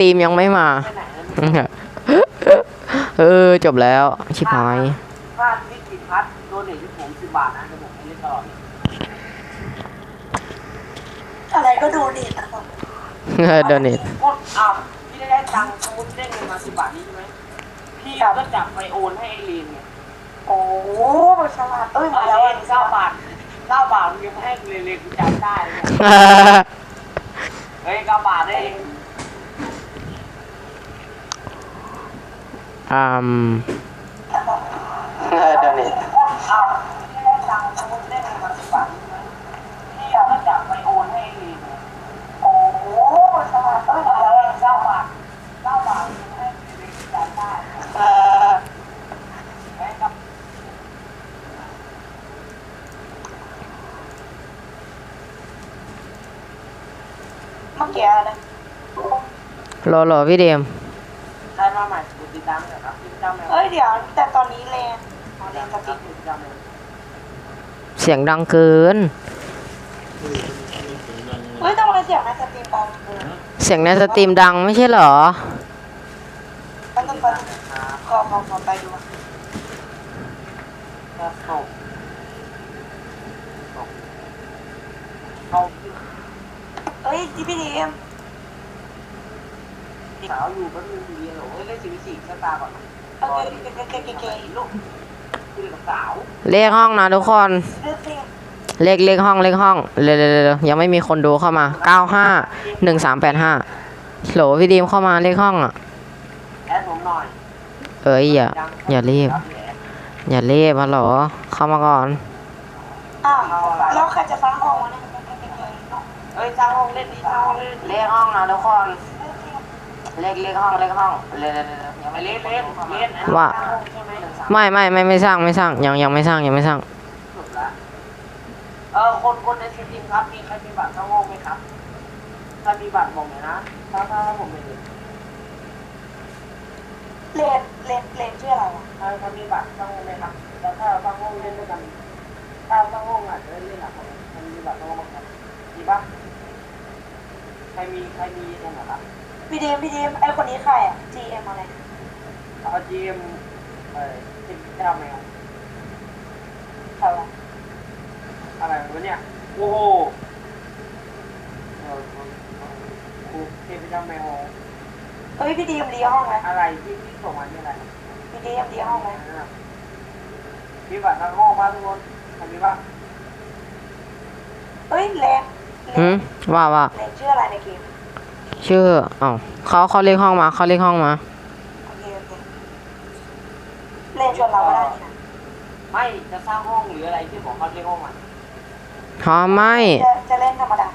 ทีมยังไม่มาไปไหนนะเออ จบแล้ว ชิบหายพลาดวิกฤตพัดโดนเด็กที่ผมสิบบาทนะเดี๋ยวผมให้เล่นตลอดอะไรก็ดูดินะครับเออโดนนิทกดอ้าวพี่ได้ได้ตังค์สมมติได้เงินมาสิบบาทนี้ใช่ไหมพี่ก็จับไปโอนให้ไอรีนไงโอ้ฉลาดเอ้ยมามาแล้แล้ววเออะงเก้าบาทเก้าบาทมึงยังให้กูเลยเลยกูจำได้เลยเนี่ยเฮ้ยเก้าบาทได้เอง อืมเออโดนนิทอ้าวพี่ได้ตังค์สมมติได้เงินมาสิบบาทนี้ใช่ไหมพี่ก็จับไปโอนให้ไอรีนไงโอ้ฉลาดเอ้ยมามาแล้แล้ววเองเก้าบาทเก้าบาทมึงยังให้กูเลยเลยกูจำได้เลยเออเฮ้ยครับเมื่อกี้นะรอรอพี่เดมได้มาใหม่กู ติดตามเลยครับติดตามเลยเอ้ยเดี๋ยว แต่ตอนนี้แรงอ๋อแรงสติติดตามเลยเสียงดังเกิน เฮ้ยทำไมเสียงในสตรีมเบาเกินเสียงในสตรีมดังไม่ใช่เหรอแป๊บนึงแป๊บนึงขอขอขอไปดูอะก็ตกตกเขาเอ้ยจีพีดีเอ็ม สาวอยู่แป๊บนึงเรียนหรอเฮ้ยเล่นซีวิสี่สตาร์ก่อนโอเคเก๋เก๋เก๋เก๋เก๋ลูกคือกับสาวเลขห้องนะทุกคนเลือกสิเลขเลขห้องเลขห้องเร็วเร็วเร็วเร็วยังไม่มีคนดูเข้ามาเก้าห้าหนึ่งสามแปดห้าโหลพี่ดีมเข้ามาเลขห้องอะแอดผมหน่อยเอ้ยอย่าอย่ารีบ อย่ารีบมาหรอเข้ามาก่อนอ้าวแล้วใครจะสร้างห้องวะเนี่ยเก๋เก๋เก๋เอ้ยสร้างห้องเล่นดีสร้างห้องเล่นเลขห้องนะทุกคน เลขเลขห้องเลขห้องเล่นยังไม่เล่นเล่นเล่นว่าไม่ไม่ไม่ไม่สร้างไม่สร้างยังยังไม่สร้างยังไม่สร้างเออคนคนในสตรีมครับมีใครมีบัตรเข้าห้องไหมครับถ้ามีบัตรบอกหน่อยนะถ้าถ้าผมไม่มีเลนเลนเลนชื่ออะไรวะถ้าถ้ามีบัตรเข้าห้องไหมครับแล้วถ้าตั้งห้องเล่นด้วยกันถ้าตั้งห้องอาจจะเล่นหลักมันมีบัตรเข้าห้องไหมครับมีปะใครมีใครมีนั่นหรอครับ พีดีเอ็มพีดีเอ็มไอคนนี้ใครอะ GM อะไร เอาจีมเอ่อที่เจ้าแมวใครวะอะไรวะเนี่ยโอ้โหเออครูเทพเจ้าแมวเฮ้ยพีดีเอ็มรีห้องไหมอะไรที่ที่ส่งมาเนี่ยอะไรพีดีเอ็มรีห้องไหมมีบัตรทางห้องมาทุกคนทำมีป่ะเฮ้ยเลนเลหืมนว่าว่าเลนชื่ออะไรในเกม ชื่อเอ้าเขาเขาเลขห้องมาเขาเลขห้องมาโอเคโอเคเลนชวนเราก็ได้นี่นะไม่จะสร้างห้องหรืออะไรที่บอกเขาเรียกห้องอะอ๋อไม่จะจะเล่นธรรมดา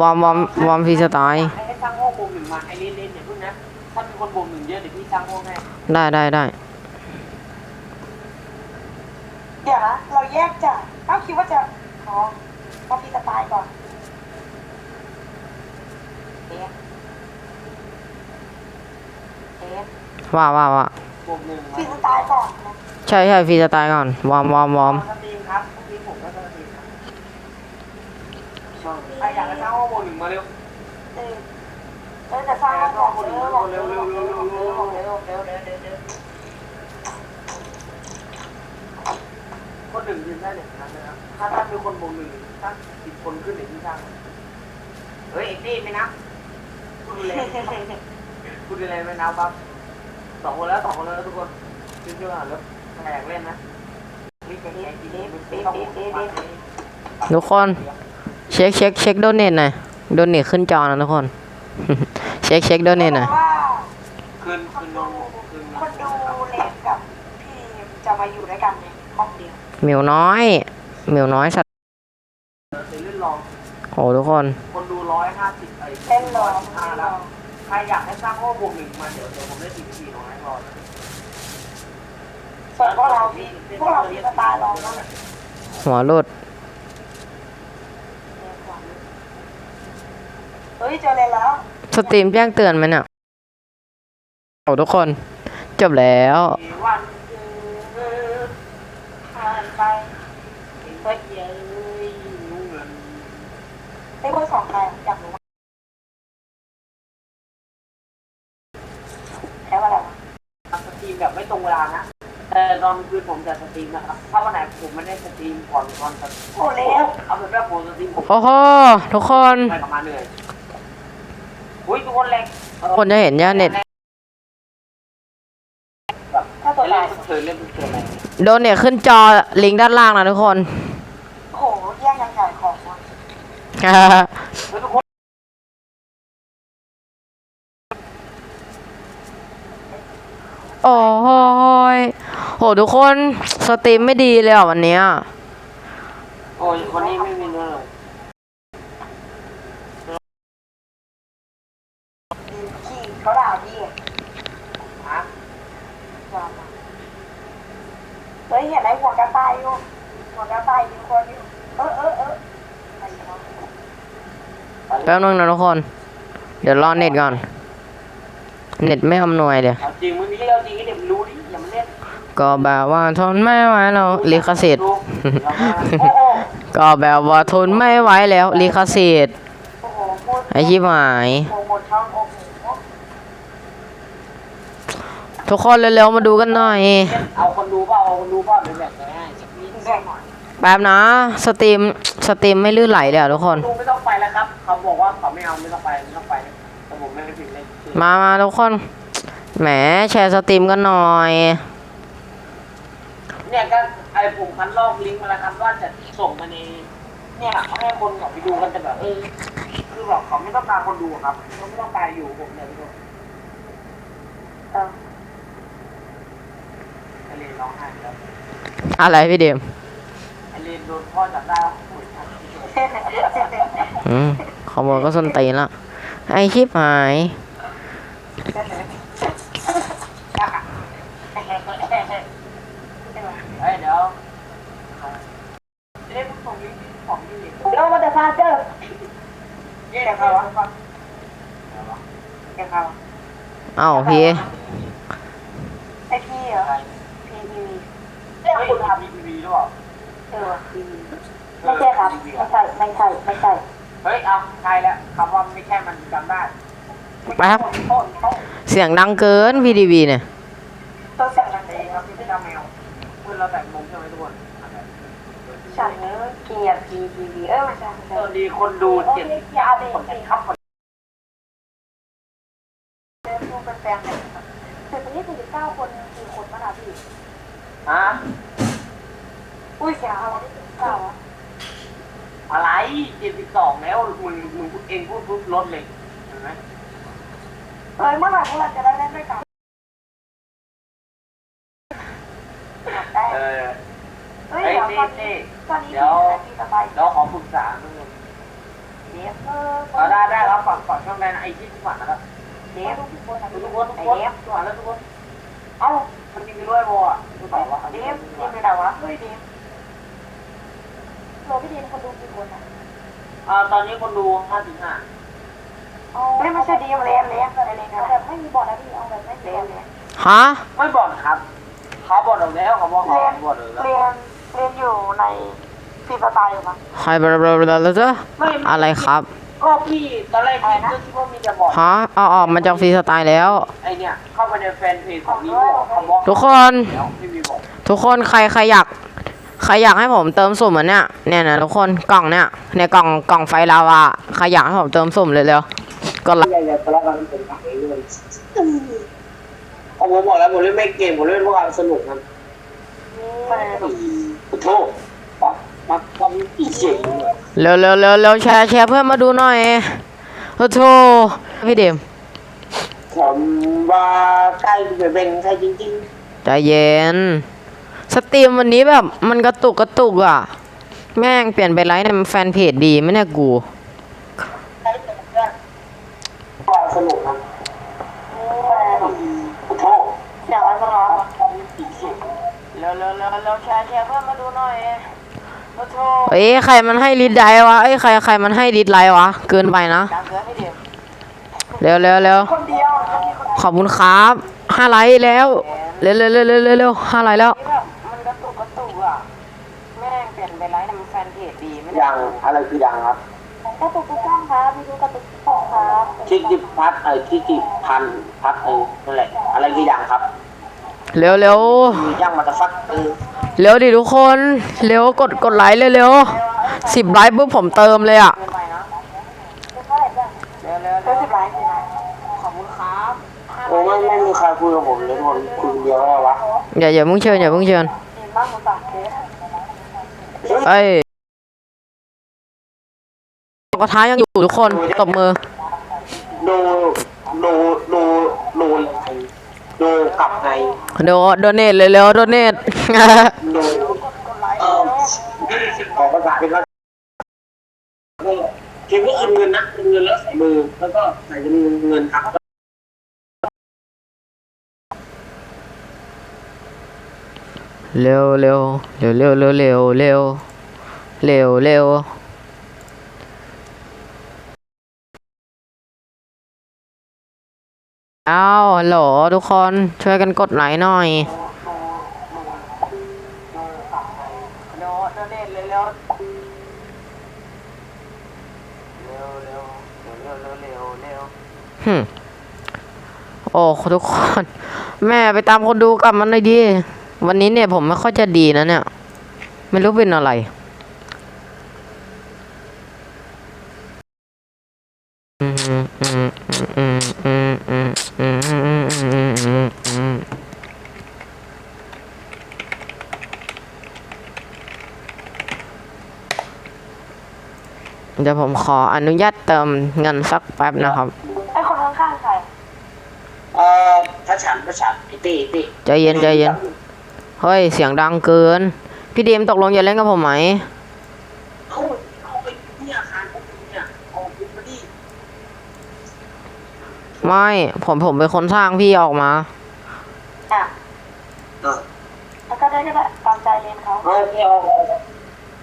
วอร์มวอร์มวอร์มฟรีสไตล์ให้ให้สร้างห้องบวกหนึ่งมาไอเล่นเล่นเนี่ยพึ่งนะถ้ามีคนบวกหนึ่งเยอะเดี๋ยวพี่สร้างห้องให้ได้ได้ได้เดี๋ยวนะเราแยกจากเอ้าคิดว่าจะอ๋อมาพีสไตล์ก่อนเอ๊ะเอ๊ะ ว่าว่าว่าบวกหนึ่งมาพีสไตล์ก่อนนะใช่ใช่ฟรีสไตล์ก่อน วอร์มวอร์มวอร์มสตรีมครับสตรีมผมก็สตรีมครับใครอยากจะสร้างห้องบวกหนึ่งมาเร็วเออเออจะสร้างห้องก่อนคนเออื่นอมาบอกเร็เร็ววเร็เร็ววเร็เร็ววเร็เร็ววเร็เร็ววเร็เร็ววเร็วเร็วเร็วเร็วคนหนึ่งยืนได้หนึ่งครั้งนะครับถ้าถ้ามีคนบวกหนึ่งถ้าสิบคนขึ้นหนึ่งที่สร้างเฮ้ยไอ้ตี้ไม่นับ คุณดูแลคุณดูแลไม่นับครับสองคนแล้วสองคนแล้วทุกคนช่วยๆหน่อยแล้วแข่งเล่นนะนี่เป็นไอ้ที่นี่ไม่ต้องมาทุกคน เช็คเช็คเช็คโดเนทหน่อยโดเนทขึ้นจอนะทุกคน เช็คเช็คโดเนทหน่อยว่าคืนคคืนนนดูนคืนคนดูเลนกับพี่จะมาอยู่ด้วยกันในห้องเดียวหมิวน้อยหมิวน้อยสัตว์เล่นลองโหทุกคน คนดูร้อยห้าสิบไอ้ เล่นรอห้าเล่นรแล้อวใครอยากให้สร้างห้องบวกหนึ่งมาเดี๋ยวเดี๋ยวผมได้สี่สี่น้อยรอส่วนพวกเราพวกเราพีสไตล์รองนั่นแหละหัวรุดเฮ้ยเจอเลนแล้วสตรีมแจ้งเตือนไหมเนี่ยโอ้ทุกคน จบแล้ววันคืนผ่านไปก็เย้ยนุ่งเงินไอ้เบอร์สองใครอะอยากรู้ มาแล้ว สตรีม แบบไม่ตรงเวลานะแต่ตอนคืนผมจะสตรีมนะครับถ้าวันไหนผมไม่ได้สตรีมก่อนก่อนสตรีมโอ้เล็กเอาเป็นว่าผมสตรีมผมโอ้โหทุกคนไปประมาณเหนื่อยอุ้ยทุกคนแรงคนจะเห็นย่าเน็ตแบบถ้าตัวเล่ตายนเฉยเล่นเฉยอะไรโดนเน็ตขึ้นจอลิงก์ด้านล่างนะทุกคนโอ้โหแย่งกันขายของว่ะเฮ้ยทุกคน โอ้โหยโหทุกคนสตรีมไม่ดีเลยอะวันเนี้ยโอ้ยคนนี้ไม่มีเนื้อเลยดีขี้เขาด่าดีอะฮะด่ามาเฮ้ยเห็นไอ้หัวกระต่ายอยู่หัวกระต่ายมีคนอยู่เออเออเอออะไรวะแป๊บนึงนะทุกคน เดี๋ยวรอเน็ตก่อน เน็ตไม่อำนวยเดี๋ยวเอาจริงมึงนี่เอาจริงให้เด็กมันรู้ดิอย่ามาเล่นก็แบบว่าทนไม่ไหวแล้วลิขสิทธิ์ดูอย่ามาโอ้โหก็แบบว่าทนไม่ไหวแล้วลิขสิทธิ์โอ้โหพูดไอชิบหายโปรโมทช่องโอ้โหทุกคนเร็วๆมาดูกันหน่อย เอาคนดูเปล่าเอาคนดูเปล่าเป็นแบบง่ายๆสักนิดแบ่งหน่อยแป๊บนะ สตรีม สตรีมไม่ลื่นไหลเลยอะทุกคนดูไม่ต้องไปแล้วครับ เขาบอกว่าเขาไม่เอาไม่ต้องไปไม่ต้องไปแต่ ผมไม่ได้ผิดเลยมามาทุกคน แหมแชร์สตรีมกันหน่อย เนี่ยก็ไอ้ผมคันลอกลิงก์มาแล้วครับว่าจะส่งมาในเนี่ยให้คนเขาไปดูกันแต่แบบเออคือแบบเขาไม่ต้องการคนดูครับเขาไม่ต้องการอยู่ผมเนี่ยทุกคนเออไอเลนร้องไห้แล้วอะไรพี่เดมไอเลนโดนพ่อจับได้ว่าโอ้ยทำที่โดนอืมขโมยก็ส้นตีนละ ไอชิบหายเฮ้ยเดี๋ยวเล่นส่งลิงก์ของนี่โลมาเดอะฟาเจอร์เย้ใครวะแกเขาเอ้าพี่ไอพี่เหรอใครพีทีวีเฮ้ยคุณทำทีวีหรือเปล่าเออทีวีไม่ใช่ครับไม่ใช่ไม่ใช่ไม่ใช่ เฮ้ย เอาใช่แล้วคำว่าไม่แค่มันจำได้ไปครับ โทษโทษเสียงดังเกินพี่ดีวีเนี่ย ตัวสั่งนังเอเองงครับที่เจ้าแมวคุณเราแต่งมงใช่ไหมทุกคนฉันเกลียดพีทีวีเออไม่ใช่ไม่สใช่วัสดีคนดูเจ็ดสิบเก้าคนครับคนเดินดูเป็นแฟนกันครับแต่ตอนนี้สี่สิบเก้าคนกี่คนมาล่ะพี่ ฮะอุ้ยเสียอะไรที่สิบเก้าอะ อะไรเจ็ดสิบสองแล้วมึงมึงเองพูดปุ๊บลดเลยเห็นไหมเอ้ยเมื่อไหร่พวกเราจะได้เล่นด้วยกันได้เออเฮ้ยเดี๋ยวนี่ตอนนี้ตอนนี้เดี๋ยวพี่สบายเราขอปรึกษาหน่อยเดียวเออเราได้ได้แล้วฝังฝังช่องได้นไอ้ที่ฝังนะครับเดียวทุกคนทุกคนทุกคนเดี๋ยวฝังแล้วทุกคนเอ้ามันมีด้วยโบอะเปล่าว่าเดียวเดี๋ยวไม่ได้วะเฮ้ยเดี๋ย วเราพี่ดีนคนดูกี่คนอะอ่าตอนนี้คนดูห้าถึงห้าไม่ไม่ใช่ดีมเลี้ยงเลี้ยงอะไรเลยครับแบบไม่มีบอลนะพี่เอาแบบไม่เลี้ยงเลี้ยงฮะไม่บอกครับเขาบอกเราแล้วเขาบอกเขาเรียนบอกเราแล้วเรียนเรียนอยู่ในฟรีสไตล์อยู่ปะใครบลาบลาบลาแล้วจ้ะไม่อะไรครับก็พี่ตอนแรกพี่ก็คิดว่ามีจะบอกฮะเอาออกมาจากฟรีสไตล์แล้วไอเนี่ยเข้าไปในแฟนเพจของวีโวเขาบอกทุกคนแล้วพี่วีบอกทุกคนใครใครอยาก ใครอยากให้ผมเติมสุ่มอันเนี้ยเนี่ยนะทุกคนกล่องเนี้ยในกล่องกล่องไฟลาวาใครอยากให้ผมเติมสุ่มเลยเร็วๆก็ไลอย่าอย่าทะเลาะกันเป็นฝั่งนี้เลยผมบอกแล้วผมเล่นไม่เก่งผมเล่นเพื่อความสนุกครับมาขอโทษปั๊บปั๊บปั๊บอีเจ๋งเร็วเร็วเร็วเร็วแชร์แชร์เพื่อนมาดูหน่อยโอ้โธพี่เดมผมว่าใกล้จะเป็นใครจริงใจเย็น สตรีมวันนี้แบบมันกระตุกกระตุกอะ แม่งเปลี่ยนไปไลฟ์ในแฟนเพจดีไหมเนี่ยกูๆความสนุกครับขอโทษเสียงอะไรร้อนเร็วเร็วเร็วเร็วแชร์แชร์เพื่อนมาดูหน่อยขอโทษเอ้ยใครมันให้ลิดไลท์วะเอ้ยใครใครมันให้ลิดไลท์วะ เกินไปนะดังเกินให้เดียวเร็วเร็วเร็วคนเดียวจะมีคนขอบคุณครับห้าไลท์แล้ว เร็วเร็วเร็วเร็วเร็วเร็วห้าไลท์แล้วที่แบบ อะไรคือยังครับกระตุกทุกช่องครับมีดูกระตุกทุกช่องครับชิคจิพัดเออชิคจิพันพัดเออนั่นแหละอะไรกี่อย่างครับเร็วเร็วมีย่างมาตะฟักเออเร็วดิทุกคนเร็วกดกดไลค์เร็วเร็วสิบไลค์ปุ๊บผมเติมเลยอะเท่าไหร่เพื่อนเร็วเร็วเท่าสิบไลค์ขอบคุณครับโอ้ไม่ไม่มีใครคุยกับผมเลยทุกคนคุยคนเดียวแล้ววะอย่าอย่าเพิ่งเชิญอย่าเพิ่งเชิญกินบ้างหมูสับเคสเอ้ย กระทะยังอยู่ทุกคนตบมือ ดูดูดูดูดูกลับไงเดี๋ยวโดเนทเลยเร็วโดเนท ดูเออขอภาษาเป็นว่าเขียนว่าคืนเงินนะคืนเงินแล้วใส่มือแล้วก็ใส่จำนวนเงินครับเร็วเร็วเร็วเร็วเร็วเร็วเร็วเร็ว อ้าวโหลทุกคนช่วยกันกดไลค์หน่อยฮึโอ้ทุกคน แม่ไปตามคนดูกลับมาหน่อยดิ วันนี้เนี่ยผมไม่ค่อยจะดีนะเนี่ย ไม่รู้เป็นอะไร ดี๋ยวผมขออนุญาตเติมเงินสักแป๊บนะครับ ไอ้คนข้างๆใครเอ่อพระฉันพระฉันไอ้ตีตีใจเย็นใจเย็น เฮ้ย เสียงดังเกิน พี่ดีมตกลงจะเล่นกับผมไหมเอาเอาไปที่อาคารพวกคุณเนี่ยเอาคุณมาดิไม่ ผมผมเป็นคนสร้างพี่ออกมา อะเออแล้วก็ได้ก็ได้ตามใจเรียนเขาเอาไปเอาเอาเอา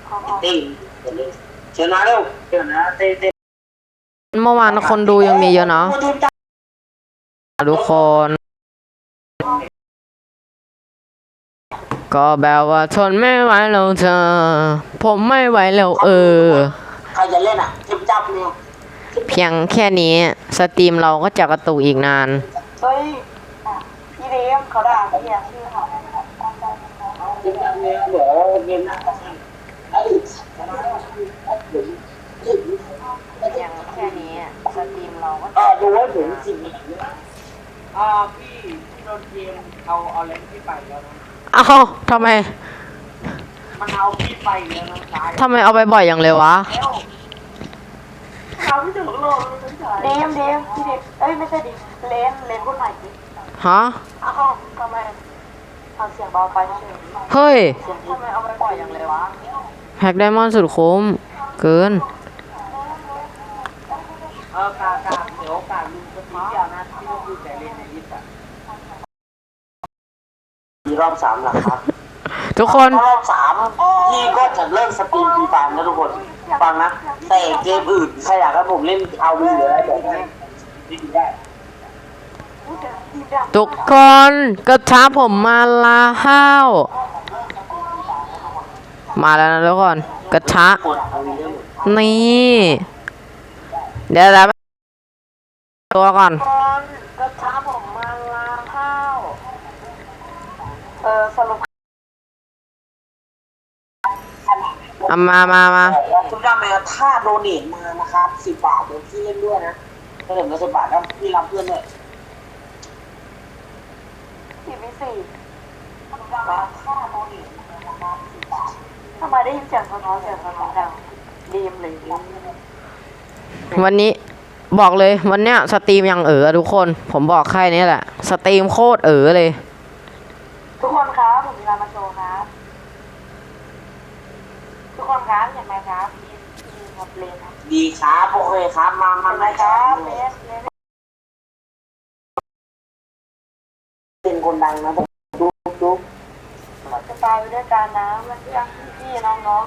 ขอขอตีเดี๋ยวนี้ เชิญมาเร็วเดี๋ยวนะเต้เต้เมื่อวานคนดูยังมีเยอะนะทุกคน ก็แบบว่าทนไม่ไหวแล้วเธอ ผมไม่ไหวแล้วเออ ใครจะเล่นอะจิบจับเนี่ยเพียงแค่นี้ สตรีมเราก็จะกระตุกอีกนาน เฮ้ยอะพี่เลี้ยงเขาด่าพี่อะชื่อเขาจิบจับเนี่ยเดี๋ยวเกมหน้าก็ให้ไอ้ เพียงแค่นี้สตรีม เราก็เออดูไว้ถึงสิบนาทีอ่าพี่พี่โดนเกมเอาเอาเล่นพี่ไปแล้วนะเอ้าทำไมมันเอาพี่ไปแล้วนะตายทำไมเอาไปบ่อยอย่างเลยวะ แล้วเอาพี่ถึงโลกเลยพี่ชายเลี้ยงเลี้ยงพี่เลี้ยงเอ้ยไม่ใช่ดิเลนเลนพูดใหม่ดิฮะอ้าวทำไมเอาเสียงเบาไปเฉยเฮ้ย เสียงทำไมเอาไปปล่อยอย่างเลยวะแพ็กไดมอนด์สุดคุ้ม เกิน เออกากาเดี๋ยวกาลุงก็ทีเดียวนะที่ว่าคือแต่เล่นในลิสต์อะมี รอบสามหลักครับทุกคนรอบสามพี่ก็จะเลิกสตรีมฟรีไฟล์นะทุกคนฟังนะแต่เกมอื่นใครอยากให้ผมเล่นเอาวีหรืออะไรบอกได้นี่ดูได้พูดถึงทีมดังทุกคนกระทะผมมาลาห้าวมาแล้วนะทุกคนกระทะกดเอาวีได้หมดนี่ เดี๋ยวแล้วตัวก่อน ตอนกระทะผมมาลาข้าว เออสรุปเอามามามาคุณจำไหมครับถ้าโดเนทมานะครับสิบบาทเดี๋ยวพี่เล่นด้วยนะถ้าเดิมละสิบบาทแล้วพี่รับเพื่อนด้วยสี่วิสี่ทำไมได้ยินเสียงสะท้อนเสียงสะท้อนดังดีมเลยดีมวันนี้บอกเลยวันเนี้ยสตรีมยังเออทุกคน ผมบอกแค่นี้แหละ สตรีมโคตรเออเลยทุกคนค รับผมมีอะไรมาโชว์ครับทุกคนครับเห็นไหมครับมีมีครับเลนครับดีครับโอเคครับ มามาเห็นไหมไม่คครัรับบเลนเลนเป็นคนดังนะดูดูเราจะตายไปด้วยกันนะมันยังพี่ๆน้อง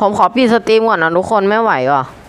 ผมขอปิดสตรีมก่อนนะทุกคนไม่ไหวว่ะเออ